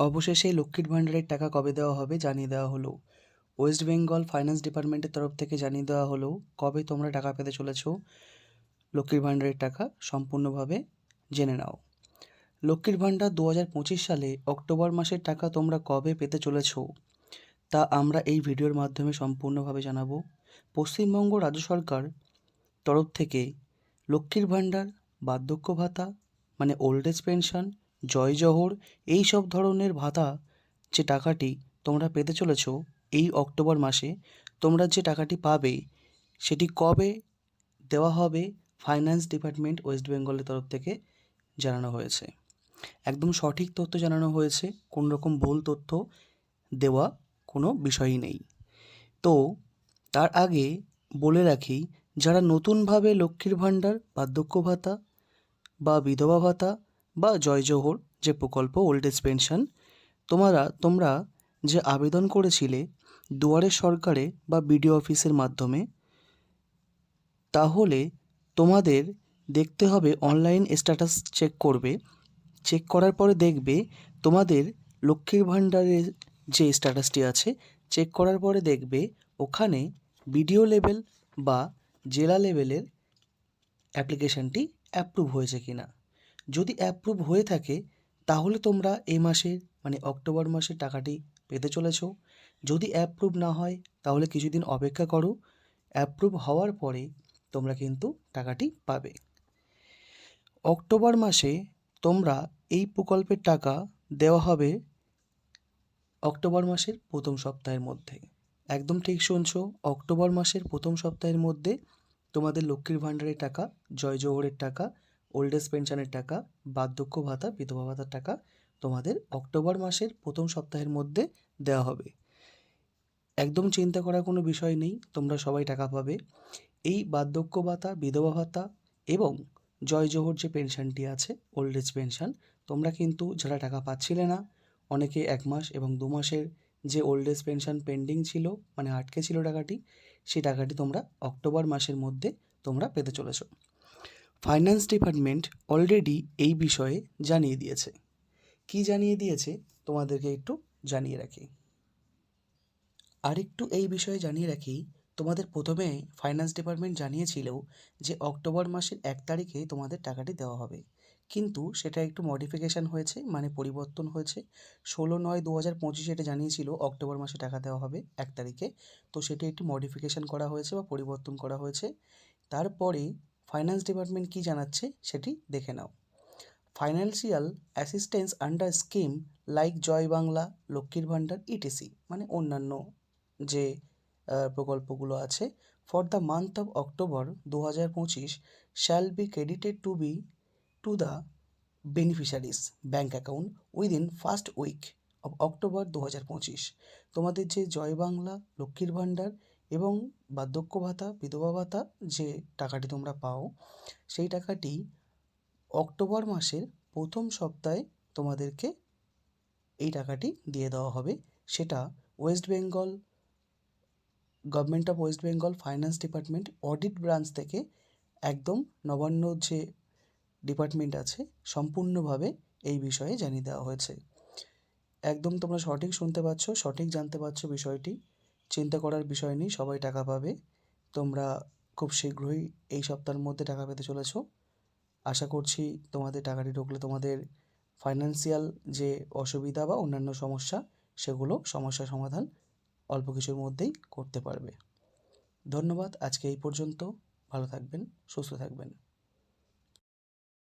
অবশেষে লক্ষ্মীর ভাণ্ডারের টাকা কবে দেওয়া হবে জানিয়ে দেওয়া হলো। ওয়েস্ট বেঙ্গল ফাইন্যান্স ডিপার্টমেন্টের তরফ থেকে জানিয়ে দেওয়া হলো, কবে তোমরা টাকা পেতে চলেছো? লক্ষ্মীর ভাণ্ডারের টাকা সম্পূর্ণভাবে জেনে নাও। লক্ষ্মীর ভাণ্ডার দু হাজার পঁচিশ সালে অক্টোবর মাসের টাকা তোমরা কবে পেতে চলেছো? তা আমরা এই ভিডিওর মাধ্যমে সম্পূর্ণভাবে জানাব। পশ্চিমবঙ্গ রাজ্য সরকার তরফ থেকে লক্ষ্মীর ভাণ্ডার, বার্ধক্য ভাতা মানে old age pension Jai Johar, এই সব ধরনের ভাতা যে টাকাটি তোমরা পেতে চলেছ এই অক্টোবর মাসে, তোমরা যে টাকাটি পাবে সেটি কবে দেওয়া হবে ফাইন্যান্স ডিপার্টমেন্ট ওয়েস্ট বেঙ্গলের তরফ থেকে জানানো হয়েছে। একদম সঠিক তথ্য জানানো হয়েছে, কোনো রকম ভুল তথ্য দেওয়া কোনো বিষয়ই নেই। তো, তার আগে বলে রাখি, যারা নতুনভাবে লক্ষ্মীর ভাণ্ডার, বার্ধক্য ভাতা বা বিধবা ভাতা বা জয় জোহর যে প্রকল্প ওল্ড এজ পেনশন, তোমরা তোমরা যে আবেদন করেছিলে দুয়ারে সরকারে বা বিডিও অফিসের মাধ্যমে, তাহলে তোমাদের দেখতে হবে অনলাইন স্ট্যাটাস চেক করবে। চেক করার পরে দেখবে তোমাদের লক্ষ্মীর ভাণ্ডারের যে স্ট্যাটাসটি আছে, চেক করার পরে দেখবে ওখানে বিডিও লেভেল বা জেলা লেভেলের অ্যাপ্লিকেশানটি অ্যাপ্রুভ হয়েছে কি না যদি অ্যাপ্রুভ হয়ে থাকে, তাহলে তোমরা এই মাসের মানে অক্টোবর মাসে টাকাটি পেতে চলেছো। যদি অ্যাপ্রুভ না হয়, তাহলে কিছুদিন অপেক্ষা করো। অ্যাপ্রুভ হওয়ার পরে তোমরা কিন্তু টাকাটি পাবে। অক্টোবর মাসে তোমরা এই প্রকল্পের টাকা দেওয়া হবে অক্টোবর মাসের প্রথম সপ্তাহের মধ্যে। একদম ঠিক শুনছো, অক্টোবর মাসের প্রথম সপ্তাহের মধ্যে তোমাদের লক্ষ্মীর ভাণ্ডারের টাকা জয় জোহরের টাকা ওল্ড এজ পেনশনের টাকা, বার্ধক্য ভাতা, বিধবা ভাতার টাকা তোমাদের অক্টোবর মাসের প্রথম সপ্তাহের মধ্যে দেওয়া হবে। একদম চিন্তা করার কোনো বিষয় নেই, তোমরা সবাই টাকা পাবে। এই বার্ধক্য ভাতা, বিধবা ভাতা এবং জয় জোহর যে পেনশনটি আছে ওল্ড এজ পেনশন তোমরা কিন্তু যারা টাকা পাচ্ছিলে না, অনেকে এক মাস এবং দু মাসের যে ওল্ড এজ পেনশন পেন্ডিং ছিল মানে আটকে ছিল টাকাটি, সেই টাকাটি তোমরা অক্টোবর মাসের মধ্যে তোমরা পেতে চলেছো। ফাইন্যান্স ডিপার্টমেন্ট অলরেডি এই বিষয়ে জানিয়ে দিয়েছে। কি জানিয়ে দিয়েছে? তোমাদেরকে একটু জানিয়ে রাখি। আর একটু এই বিষয়ে জানিয়ে রাখি, তোমাদের প্রথমে ফাইন্যান্স ডিপার্টমেন্ট জানিয়েছিল যে অক্টোবর মাসের এক তারিখে তোমাদের টাকাটি দেওয়া হবে। কিন্তু সেটা একটু মডিফিকেশান হয়েছে মানে পরিবর্তন হয়েছে। ষোলো নয় দু হাজার পঁচিশে এটা জানিয়েছিল অক্টোবর মাসে টাকা দেওয়া হবে এক তারিখে। তো সেটা একটু মডিফিকেশান করা হয়েছে বা পরিবর্তন করা হয়েছে। তারপরে ফাইন্যান্স ডিপার্টমেন্ট কী জানাচ্ছে সেটি দেখে নাও। Financial assistance under scheme like Joy Bangla লক্ষ্মীর ভাণ্ডার ইটিসি মানে অন্যান্য যে প্রকল্পগুলো আছে for the month of October দু হাজার পঁচিশ shall be credited to be to the beneficiaries bank account within first week of October দু হাজার পঁচিশ। তোমাদের যে জয় বাংলা লক্ষ্মীর ভাণ্ডার এবং বার্ধক্য ভাতা, বিধবা ভাতা যে টাকাটি তোমরা পাও, সেই টাকাটি অক্টোবর মাসের প্রথম সপ্তাহে তোমাদেরকে এই টাকাটি দিয়ে দেওয়া হবে। সেটা West Bengal government of West Bengal finance department audit branch থেকে একদম নবান্ন যে ডিপার্টমেন্ট আছে, সম্পূর্ণভাবে এই বিষয়ে জানিয়ে দেওয়া হয়েছে। একদম তোমরা সঠিক শুনতে পাচ্ছ, সঠিক জানতে পারছ বিষয়টি। চিন্তা করার বিষয় নেই, সবাই টাকা পাবে। তোমরা খুব শীঘ্রই এই সপ্তাহের মধ্যে টাকা পেতে চলেছ। আশা করছি তোমাদের টাকাটি ঢুকলে তোমাদের ফাইন্যান্সিয়াল যে অসুবিধা বা অন্যান্য সমস্যা, সেগুলো সমস্যা সমাধান অল্প কিছুর মধ্যেই করতে পারবে। ধন্যবাদ, আজকে এই পর্যন্ত। ভালো থাকবেন, সুস্থ থাকবেন।